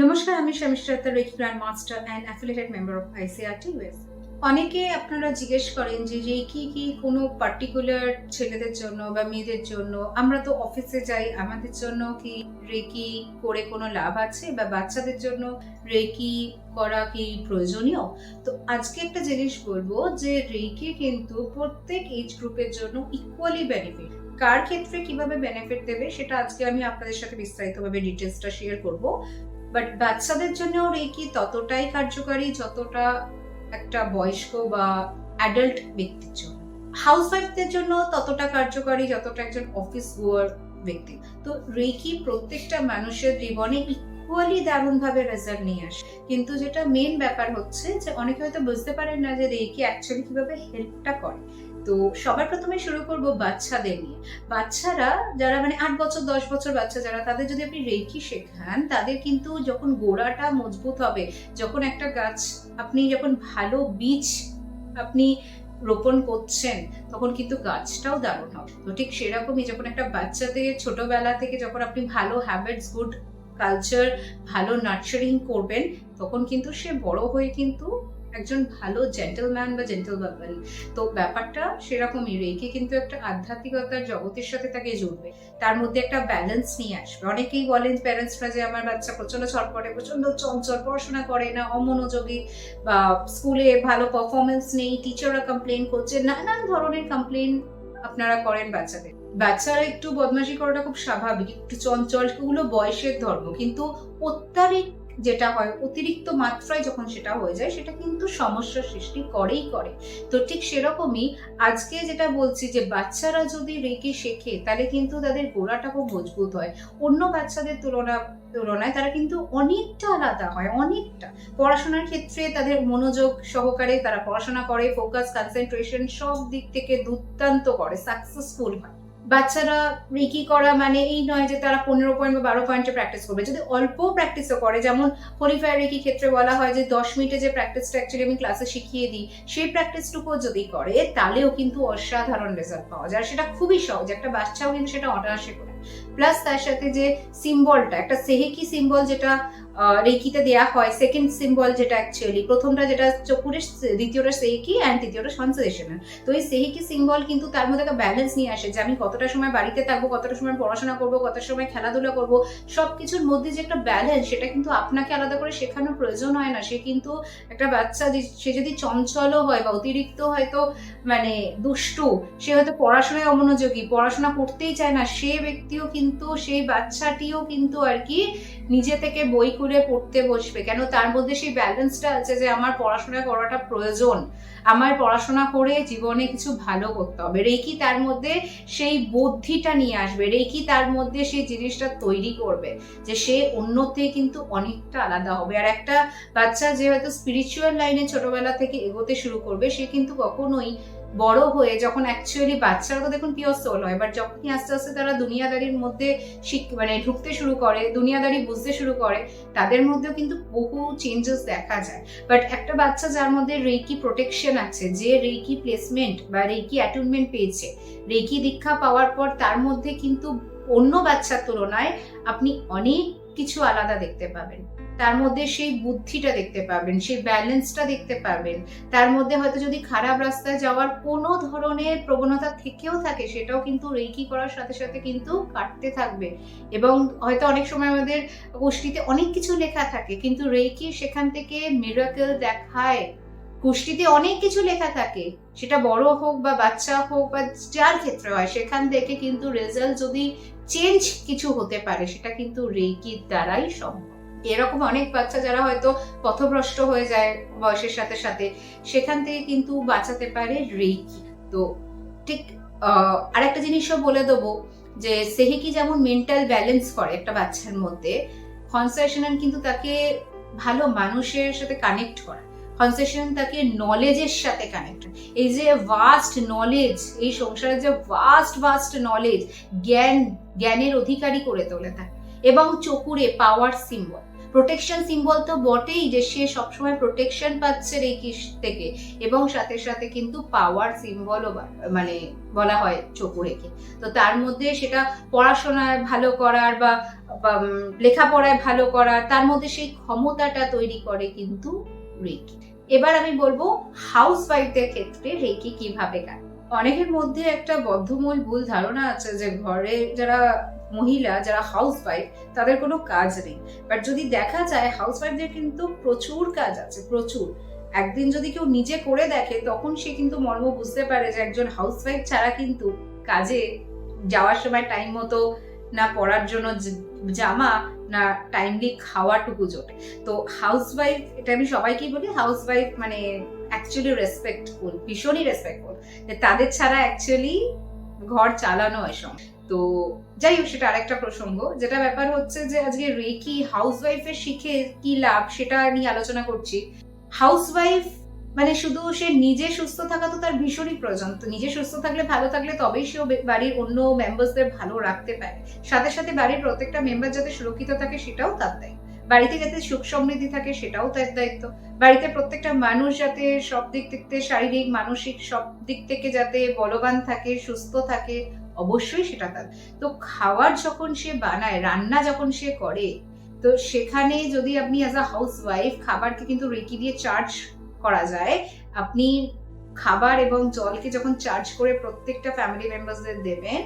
নমস্কার, আমি Dutta reiki grand master and affiliated member of ICRT US অনেকে আপনারা জিজ্ঞেস করেন যে রেকি কি কোনো পার্টিকুলার ছেলেদের জন্য বা মেয়েদের জন্য, আমরা তো অফিসে যাই, আমাদের জন্য কি রেকি করে কোনো লাভ আছে বা বাচ্চাদের জন্য রেকি করা কি প্রয়োজনীয়? তো আজকে একটা জিনিস বলব যে, রেকি কিন্তু প্রত্যেক এজ গ্রুপের জন্য ইকুয়ালি বেনিফিট কার ক্ষেত্রে কীভাবে বেনিফিট দেবে সেটা আজকে আমি আপনাদের সাথে বিস্তারিতভাবে ডিটেলসটা শেয়ার করব। বাট বাচ্চাদের জন্যও রেকি ততটাই কার্যকারী যতটা একটা বয়স্ক বা অ্যাডাল্ট ব্যক্তির জন্য? হাউস ওয়াইফদের জন্য ততটা কার্যকারী যতটা একজন অফিস গোয়ার ব্যক্তি। তো রেকি প্রত্যেকটা মানুষের জীবনে ইকুয়ালি দারুণভাবে রেজাল্ট নিয়ে আসে। কিন্তু যেটা মেন ব্যাপার হচ্ছে যে অনেকে হয়তো বুঝতে পারেন না যে রেকি অ্যাকচুয়ালি কীভাবে হেল্পটা করে। তো সবার প্রথমে শুরু করব বাচ্চাদের নিয়ে। বাচ্চারা যারা মানে আট বছর, দশ বছর বাচ্চা যারা, তাদের যদি আপনি রেকি শেখান, তাদের কিন্তু যখন গোড়াটা মজবুত হবে, যখন একটা গাছ আপনি যখন ভালো বীজ আপনি রোপণ করছেন, তখন কিন্তু গাছটাও দারুণ হবে। তো ঠিক সেরকমই যখন একটা বাচ্চাদের ছোটবেলা থেকে যখন আপনি ভালো হ্যাবিটস গুড কালচার ভালো নার্চারিং করবেন, তখন কিন্তু সে বড় হয়ে কিন্তু একজন ভালো জেন্টলম্যান বা জেন্টলম্যান তো ব্যাপারটা সেরকমই। রেখে কিন্তু একটা আধ্যাত্মিকতার জগতের সাথে তাকে জুড়বে। তার মধ্যে একটা ব্যালেন্স নিয়ে আসবে। অনেকেই বলেন প্যারেন্টসরা যে আমার বাচ্চা প্রচণ্ড ছটপটে, প্রচণ্ড চঞ্চল, পড়াশোনা করে না, অমনোযোগী বা স্কুলে ভালো পারফরমেন্স নেই টিচাররা কমপ্লেন করছে। নানান ধরনের কমপ্লেন আপনারা করেন বাচ্চাদের। বাচ্চারা একটু বদমাশি করাটা খুব স্বাভাবিক, একটু চঞ্চল বয়সের ধর্ম। কিন্তু অত্যাধিক যেটা হয়, অতিরিক্ত মাত্রায় যখন সেটা হয়ে যায়, সেটা কিন্তু সমস্যার সৃষ্টি করেই করে। তো ঠিক সেরকমই আজকে যেটা বলছি যে, বাচ্চারা যদি রেখে শেখে, তাহলে কিন্তু তাদের গোড়াটা খুব মজবুত হয়। অন্য বাচ্চাদের তুলনা, তুলনায় তারা কিন্তু অনেকটা আলাদা হয়, অনেকটা। পড়াশোনার ক্ষেত্রে তাদের মনোযোগ সহকারে তারা পড়াশোনা করে, ফোকাস, কনসেন্ট্রেশন সব দিক থেকে দুর্দান্ত করে, সাকসেসফুল হয়। বাচ্চারা রিকি করা মানে এই নয় যে তারা পনেরো পয়েন্ট বা বারো পয়েন্টে প্র্যাকটিস করবে। যদি অল্প প্র্যাকটিসও করে, যেমন হরিফায়ার রিকি ক্ষেত্রে বলা হয় যে দশ মিনিটে যে প্র্যাকটিসটা অ্যাকচুয়ালি আমি ক্লাসে শিখিয়ে দিই, সেই প্র্যাকটিসটুকুও যদি করে, তাহলেও কিন্তু অসাধারণ রেজাল্ট পাওয়া যায়। সেটা খুবই সহজ, একটা বাচ্চাও কিন্তু সেটা অনায়াসে করে। প্লাস তার সাথে যে সিম্বলটা একটা সেহেকি সিম্বল যেটা রেকিতে দেয়া হয়। সেকেন্ড সিম্বল যেটা অ্যাকচুয়ালি প্রথমটা যেটা চকুরের দ্বিতীয়টা সেহিকি অ্যান্ড তৃতীয়টা সনসেশনাল তো এই সেহিকি সিম্বল কিন্তু তার মধ্যে একটা ব্যালেন্স নিয়ে আসে যে আমি কতটা সময় বাড়িতে থাকব, কতটা সময় পড়াশোনা করব, কতটা সময় খেলাধুলা করব সব কিছুর মধ্যে যে একটা ব্যালেন্স সেটা কিন্তু আপনাকে আলাদা করে শেখানোর প্রয়োজন হয় না। সে কিন্তু একটা বাচ্চা সে যদি চঞ্চলও হয় বা অতিরিক্ত হয়তো মানে দুষ্টু, সে হয়তো পড়াশোনায় অমনোযোগী, পড়াশোনা করতেই চায় না। সে ব্যক্তিও কিন্তু, সেই বাচ্চাটিও কিন্তু আর কি নিজে থেকে বই খুলে পড়তে বসবে, কেন তার মধ্যে সেই ব্যালেন্সটা আছে যে আমার পড়াশোনা করাটা প্রয়োজন। আমার পড়াশোনা করে জীবনে কিছু ভালো করতে হবে। রেকি তার মধ্যে সেই বুদ্ধিটা নিয়ে আসবে রেকি তার মধ্যে সেই জিনিসটা তৈরি করবে যে সে অন্য থেকে কিন্তু অনেকটা আলাদা হবে। আর একটা বাচ্চা যে হয়তো স্পিরিচুয়াল লাইনে ছোটবেলা থেকে এগোতে শুরু করবে, সে কিন্তু কখনোই বড় হয়ে যখন অ্যাকচুয়ালি বাচ্চারা তো দেখুন পিওর সোল হয় বাট যখনই আস্তে আস্তে তারা দুনিয়াদারির মধ্যে শিখ মানে ঢুকতে শুরু করে, দুনিয়াদারি বুঝতে শুরু করে, তাদের মধ্যেও কিন্তু বহু চেঞ্জেস দেখা যায়। বাট একটা বাচ্চা যার মধ্যে রেকি প্রোটেকশন আছে, যে রেকি প্লেসমেন্ট বা রেকি অ্যাটুনমেন্ট পেয়েছে, রেকি দীক্ষা পাওয়ার পর তার মধ্যে কিন্তু অন্য বাচ্চার তুলনায় আপনি অনেক কিছু আলাদা দেখতে পাবেন। তার মধ্যে সেই বুদ্ধিটা দেখতে পাবেন, সেই ব্যালেন্সটা দেখতে পাবেন। তার মধ্যে হয়তো যদি খারাপ রাস্তায় যাওয়ার কোনো ধরনের প্রবণতা থেকেও থাকে, সেটাও কিন্তু রেকি করার সাথে সাথে কিন্তু কাটতে থাকবে। এবং হয়তো অনেক সময় আমাদের গোষ্ঠীতে অনেক কিছু লেখা থাকে, কিন্তু রেকি সেখান থেকে মিরাকেল দেখায়। গোষ্ঠীতে অনেক কিছু লেখা থাকে। সেটা বড় হোক বা বাচ্চা হোক বা যার ক্ষেত্রে হয়, সেখান থেকে কিন্তু রেজাল্ট যদি চেঞ্জ কিছু হতে পারে, সেটা কিন্তু রেকির দ্বারাই সম্ভব। এরকম অনেক বাচ্চা যারা হয়তো পথভ্রষ্ট হয়ে যায় বয়সের সাথে সাথে, সেখান থেকে কিন্তু বাঁচাতে পারে রেকি তো ঠিক আরেকটা জিনিসও বলে দেবো যে সেহিকি যেমন মেন্টাল ব্যালেন্স করে একটা বাচ্চার মধ্যে কনসেশনাল কিন্তু তাকে ভালো মানুষের সাথে কানেক্ট করে কনসেশন তাকে নলেজের সাথে কানেক্ট এই যে ভাস্ট নলেজ এই সংসারের যে ভাস্ট ভাস্ট নলেজ জ্ঞান জ্ঞানের অধিকারী করে তোলে তাকে। এবং চকুরে পাওয়ার সিম্বল প্রোটেকশন সিম্বল তো বটেই যে সে সবসময় প্রোটেকশন পাচ্ছে রেকি থেকে। এবং সাথে সাথে কিন্তু পাওয়ার সিম্বলও মানে বলা হয় চকুরেকে। তো তার মধ্যে সেটা পড়াশোনায় ভালো করার বা, লেখাপড়ায় ভালো করার তার মধ্যে সেই ক্ষমতাটা তৈরি করে কিন্তু রেকি। এবার আমি বলব হাউস ওয়াইফদের ক্ষেত্রে রেকি কীভাবে কাজ অনেকের মধ্যে একটা বদ্ধমূল ভুল ধারণা আছে যে ঘরে যারা মহিলা, যারা হাউস ওয়াইফ তাদের কোনো কাজ নেই। বাট যদি দেখা যায় হাউস ওয়াইফদের কিন্তু প্রচুর কাজ আছে, প্রচুর। একদিন যদি কেউ নিজে করে দেখে, তখন সে কিন্তু মর্ম বুঝতে পারে যে একজন হাউস ওয়াইফ ছাড়া কিন্তু কাজে যাওয়ার সময় টাইম মতো না পড়ার জন্য জামা, না টাইমলি খাওয়াটুকু জোটে। তো হাউস ওয়াইফ এটা আমি সবাইকেই বলি হাউস ওয়াইফ মানে অ্যাকচুয়ালি রেসপেক্টফুল ভীষণই রেসপেক্টফুল তাদের ছাড়া অ্যাকচুয়ালি ঘর চালানো সময় তো যাই হোক, সেটা আরেকটা প্রসঙ্গ। যেটা ব্যাপার হচ্ছে যে আজকে রেকি হাউস ওয়াইফের শিখে কি লাভ, সেটা নিয়ে আলোচনা করছি। হাউস ওয়াইফ মানে শুধু সে নিজে সুস্থ থাকা তো তার ভীষণই প্রয়োজন। তো নিজে সুস্থ থাকলে ভালো থাকলে তবেই সেও বাড়ির অন্য মেম্বারসদের ভালো রাখতে পারে। সাথে সাথে বাড়ির প্রত্যেকটা মেম্বার যাতে সুরক্ষিত থাকে সেটাও তার দায়িত্ব। বাড়িতে যাতে সুখ সমৃদ্ধি থাকে সেটাও তার দায়িত্ব। বাড়িতে প্রত্যেকটা মানুষ যাতে সব দিক থেকে শারীরিক, মানসিক সব দিক থেকে যাতে বলবান থাকে, সুস্থ থাকে, অবশ্যই সেটা তার। তো খাবার যখন সে বানায়, রান্না যখন সে করে, তো সেখানে যদি আপনি অ্যাজ আ হাউস ওয়াইফ খাবারকে কিন্তু রেকি দিয়ে চার্জ করা যায়, আপনি খাবার এবং জলকে যখন চার্জ করে প্রত্যেকটা ফ্যামিলি মেম্বারসদের দেবেন,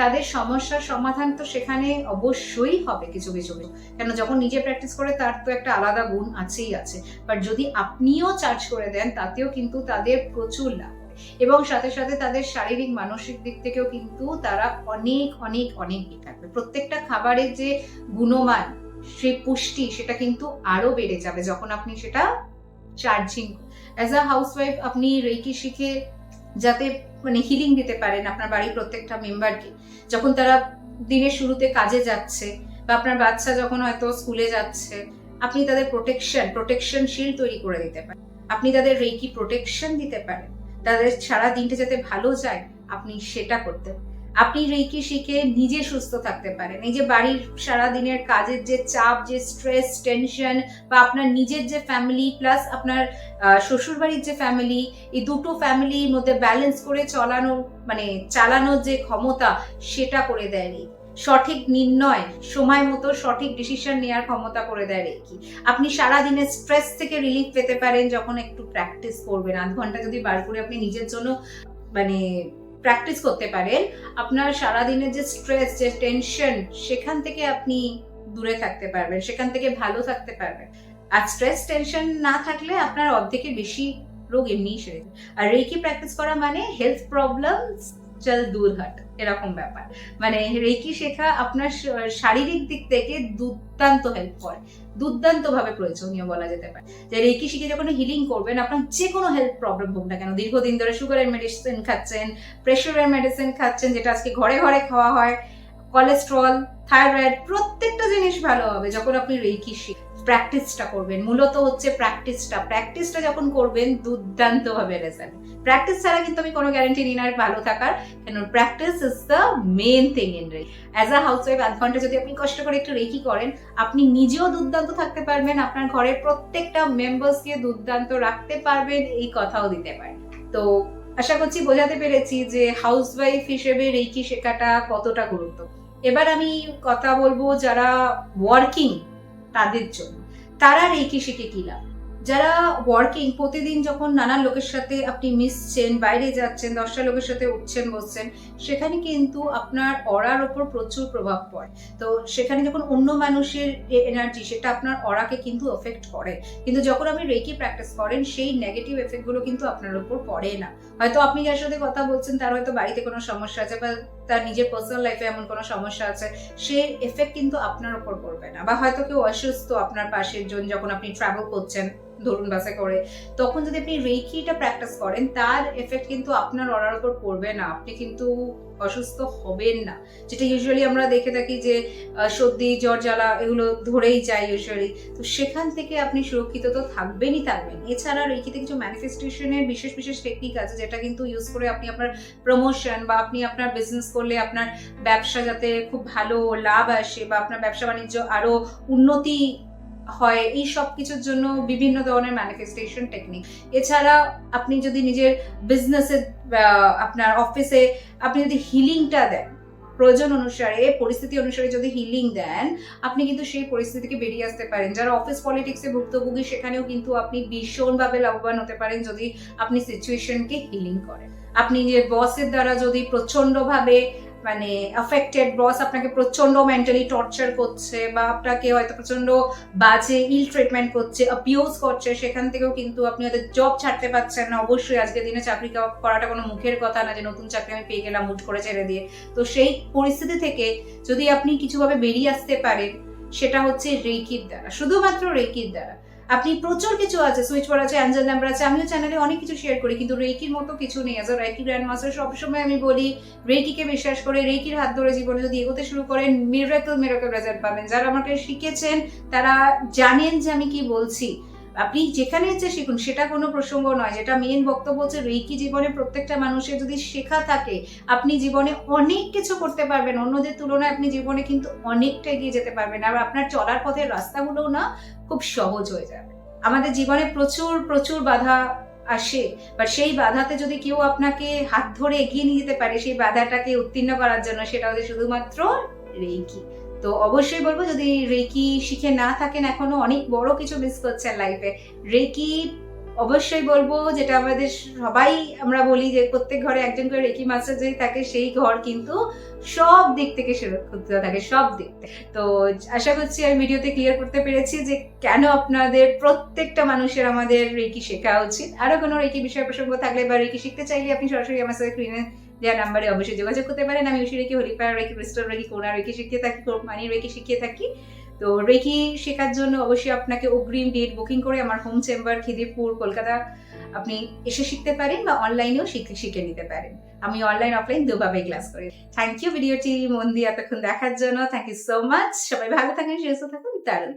তাদের সমস্যার সমাধান তো সেখানে অবশ্যই হবে কিছু কিছু। কেন যখন নিজে প্র্যাকটিস করে তার তো একটা আলাদা গুণ আছেই আছে। বাট যদি আপনিও চার্জ করে দেন, তাতেও কিন্তু তাদের প্রচুর লাভ এবং সাথে সাথে তাদের শারীরিক, মানসিক দিক থেকেও কিন্তু তারা অনেক অনেক অনেক থাকবে। প্রত্যেকটা খাবারের যে গুণমান, সেই পুষ্টি, সেটা কিন্তু আরও বেড়ে যাবে যখন আপনি সেটা চার্জিং অ্যাজ আ হাউসওয়াইফ আপনি রেকি শিখে যাতে মানে হিলিং দিতে পারেন আপনার বাড়ির প্রত্যেকটা মেম্বারকে যখন তারা দিনের শুরুতে কাজে যাচ্ছে বা আপনার বাচ্চা যখন হয়তো স্কুলে যাচ্ছে, আপনি তাদের প্রোটেকশন প্রোটেকশন শিল্ড তৈরি করে দিতে পারেন। আপনি তাদের রেকি প্রোটেকশন দিতে পারেন। তাদের সারা দিনটা যাতে ভালো যায়, আপনি সেটা করতে পারেন। আপনি রেকি শিখে নিজে সুস্থ থাকতে পারেন। এই যে বাড়ির সারা দিনের কাজের যে চাপ, যে স্ট্রেস টেনশন বা আপনার নিজের যে ফ্যামিলি প্লাস আপনার শ্বশুর বাড়ির যে ফ্যামিলি এই দুটো ফ্যামিলির মধ্যে ব্যালেন্স করে চলানো মানে চালানোর যে ক্ষমতা, সেটা করে দেয় রেকি সঠিক নির্ণয়, সময় মতো সঠিক ডিসিশন নেওয়ার ক্ষমতা করে দেয় রেকি আপনি সারা দিনের স্ট্রেস থেকে রিলিফ পেতে পারেন যখন একটু প্র্যাকটিস করবেন। আধ ঘণ্টা যদি বার করে আপনি নিজের জন্য মানে প্র্যাকটিস করতে পারেন, আপনার সারা দিনের যে স্ট্রেস যে টেনশন সেখান থেকে আপনি দূরে থাকতে পারবেন, সেখান থেকে ভালো থাকতে পারবেন। আর স্ট্রেস টেনশন না থাকলে আপনার অর্ধেকের বেশি রোগ এমনিই সেরে আর রেকি প্র্যাকটিস করা মানে হেলথ প্রবলেম চল দূর হাট, এরকম ব্যাপার। মানে রেকি শেখা আপনার শারীরিক দিক থেকে দুর্দান্ত হেল্প করে দুর্দান্ত ভাবে প্রয়োজনীয় বলা যেতে পারে। যে রেকি শিখে যখন হিলিং করবেন, আপনার যে কোনো হেলথ প্রবলেম হোক না কেন, দীর্ঘদিন ধরে সুগারের মেডিসিন খাচ্ছেন প্রেশারের মেডিসিন খাচ্ছেন, যেটা আজকে ঘরে ঘরে খাওয়া হয় কোলেস্ট্রল থাইরয়েড প্রত্যেকটা জিনিস ভালো হবে যখন আপনি রেকি শিখ। প্র্যাকটিসটা করবেন। মূলত হচ্ছে প্র্যাকটিসটা প্র্যাকটিসটা যখন করবেন দুর্দান্ত ভাবে রেজাল্ট প্র্যাকটিস ছাড়া কিন্তু আমি কোনো গ্যারান্টি নিই না ভালো থাকার। কেন? Practice is the main thing in রে অ্যাজ আ হাউস ওয়াইফ আধ ঘণ্টা যদি আপনি কষ্ট করে একটু রেকি করেন, আপনি নিজেও দুর্দান্ত থাকতে পারবেন, আপনার ঘরের প্রত্যেকটা মেম্বার্সকে দুর্দান্ত রাখতে পারবেন, এই কথাও দিতে পারেন। তো আশা করছি বোঝাতে পেরেছি যে হাউস ওয়াইফ হিসেবে রেকি শেখাটা কতটা গুরুত্ব। এবার আমি কথা বলব যারা ওয়ার্কিং তাদের জন্য। তারা রেখে শিখে কি লাভ? যারা ওয়ার্কিং প্রতিদিন যখন নানান লোকের সাথে আপনি মিশছেন, বাইরে যাচ্ছেন, দশটা লোকের সাথে উঠছেন, বসছেন, সেখানে কিন্তু আপনার অরার ওপর প্রচুর প্রভাব পড়ে। তো সেখানে যখন অন্য মানুষের এনার্জি সেটা আপনার অরাকে কিন্তু এফেক্ট করে। কিন্তু যখন আপনি রেকি প্র্যাকটিস করেন, সেই নেগেটিভ এফেক্টগুলো কিন্তু আপনার ওপর পড়ে না। হয়তো আপনি যার সাথে কথা বলছেন, তার হয়তো বাড়িতে কোনো সমস্যা আছে বা তার নিজের পার্সোনাল লাইফে এমন কোনো সমস্যা আছে, সে এফেক্ট কিন্তু আপনার ওপর পড়বে না। বা হয়তো কেউ অসুস্থ আপনার পাশের জন, যখন আপনি ট্রাভেল করছেন ধরুন বাসে করে, তখন যদি আপনি রেকিটা প্র্যাকটিস করেন, তার এফেক্ট কিন্তু আপনার অরার উপর পড়বে না, আপনি কিন্তু অসুস্থ হবেন না। যেটা ইউজুয়ালি আমরা দেখে থাকি যে সর্দি, জ্বর, জ্বালা এগুলো ধরেই যায় ইউজুয়ালি তো সেখান থেকে আপনি সুরক্ষিত তো থাকবেনই থাকবেন। এছাড়া রেকিতে কিছু ম্যানিফেস্টেশনের বিশেষ বিশেষ টেকনিক আছে, যেটা কিন্তু ইউজ করে আপনি আপনার প্রমোশন বা আপনি আপনার বিজনেস করলে আপনার ব্যবসা যাতে খুব ভালো লাভ আসে বা আপনার ব্যবসা বাণিজ্য আরও উন্নতি হয় এই সব কিছুর জন্য বিভিন্ন ধরনের ম্যানিফেস্টেশন টেকনিক এছাড়া আপনি যদি নিজের বিজনেসে আপনার অফিসে আপনি যদি হিলিংটা দেন, প্রয়োজন অনুসারে, পরিস্থিতি অনুসারে যদি হিলিং দেন, আপনি কিন্তু সেই পরিস্থিতি থেকে বেরিয়ে আসতে পারেন। যারা অফিস পলিটিক্সে ভুক্তভোগী, সেখানেও কিন্তু আপনি ভীষণভাবে লাভবান হতে পারেন যদি আপনি সিচুয়েশনকে হিলিং করেন। আপনি যে বসের দ্বারা যদি প্রচন্ডভাবে মানে অ্যাফেক্টেড বস আপনাকে প্রচণ্ড মেন্টালি টর্চার করছে বা আপনাকে হয়তো প্রচণ্ড বাজে ইল ট্রিটমেন্ট করছে অ্যাবিউজ করছে, সেখান থেকেও কিন্তু আপনি হয়তো জব ছাড়তে পারছেন না। অবশ্যই আজকের দিনে চাকরি করাটা কোনো মুখের কথা না যে নতুন চাকরি আমি পেয়ে গেলাম হুট করে ছেড়ে দিয়ে। তো সেই পরিস্থিতি থেকে যদি আপনি কিছুভাবে বেরিয়ে আসতে পারেন, সেটা হচ্ছে রেকির দ্বারা, শুধুমাত্র রেকির দ্বারা। আপনি প্রচুর কিছু আছে সুইচ বোর্ড আছে অ্যাঞ্জেল নাম্বার আছে, আমিও চ্যানেলে অনেক কিছু শেয়ার করি, কিন্তু রেকির মতো কিছু নেই অ্যাজ রেকি গ্র্যান্ড মাস্টার সবসময় আমি বলি রেকিকে বিশ্বাস করে রেকির হাত ধরে জীবনে যদি এগোতে শুরু করেন মিরাকল মিরাকল রেজাল্ট পাবেন। যারা আমাকে শিখেছেন, তারা জানেন যে আমি কি বলছি। আপনি যেখানে ইচ্ছে শিখুন, সেটা কোনো প্রসঙ্গ নয়। যেটা মেন বক্তব্য হচ্ছে রেকি জীবনে প্রত্যেকটা মানুষের যদি শেখা থাকে, আপনি জীবনে অনেক কিছু করতে পারবেন। অন্যদের তুলনায় আপনি জীবনে কিন্তু অনেকটা এগিয়ে যেতে পারবেন। আর আপনার চলার পথের রাস্তাগুলোও না খুব সহজ হয়ে যাবে। আমাদের জীবনে প্রচুর প্রচুর বাধা আসে বাট সেই বাধাতে যদি কেউ আপনাকে হাত ধরে এগিয়ে নিয়ে যেতে পারে, সেই বাধাটাকে উত্তীর্ণ করার জন্য সেটা হচ্ছে শুধুমাত্র রেকি তো অবশ্যই বলব, যদি রেকি শিখে না থাকেন এখনও, অনেক বড় কিছু মিস করছেন লাইফে রেকি অবশ্যই বলব, যেটা আমাদের সবাই আমরা বলি যে প্রত্যেক ঘরে একজন করে রেকি মাস্টার যদি থাকে, সেই ঘর কিন্তু সব দিক থেকে সুরক্ষিত থাকে, সব দিক তো। আশা করছি আমি ভিডিওতে ক্লিয়ার করতে পেরেছি যে কেন আপনাদের প্রত্যেকটা মানুষের আমাদের রেকি শেখা উচিত। আরও কোনো রেকি বিষয় প্রসঙ্গ থাকলে বা রেকি শিখতে চাইলে আপনি সরাসরি আমার সাথে স্ক্রিনে দেওয়া নাম্বারে অবশ্যই যোগাযোগ করতে পারেন। আমি উশি রেকি হরিপার রেকি ক্রিস্টাল রেকি কোনা রেকি শিখিয়ে থাকি মানি রেকি শিখিয়ে থাকি। তো রেকি শেখার জন্য অবশ্যই আপনাকে অগ্রিম ডেট বুকিং করে আমার হোম চেম্বার খিদিরপুর, কলকাতা আপনি এসে শিখতে পারেন বা অনলাইনেও শিখে শিখে নিতে পারেন। আমি অনলাইন অফলাইন দুভাবে ক্লাস করি। থ্যাংক ইউ ভিডিওটি মন দিয়ে এতক্ষণ দেখার জন্য। থ্যাংক ইউ সো মাচ সবাই ভালো থাকেন, সুস্থ থাকুন, দারুণ